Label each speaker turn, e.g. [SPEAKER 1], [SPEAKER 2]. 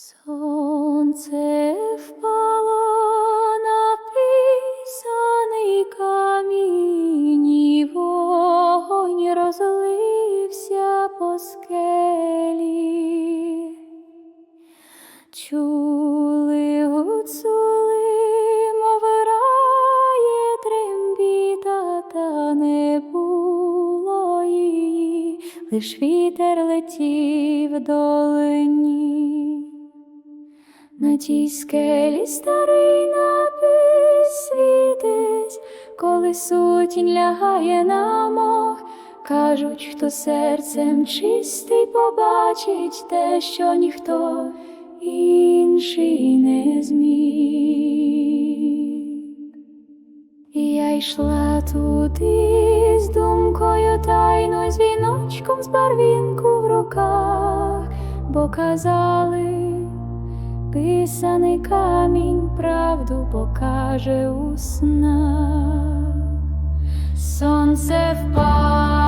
[SPEAKER 1] Сонце впало на писаний камінь, і вогонь розлився по скелі. Чули гуцули, мов рає трембіта, та не було її, лиш вітер летів долині. На тій скелі старий напис світить, коли сутінь лягає на мох, кажуть, хто серцем чистий побачить те, що ніхто інший не зміг. І я йшла туди з думкою тайною, з віночком з барвінку в руках, бо казали. Писаний камінь правду покаже у снах. Сонце впало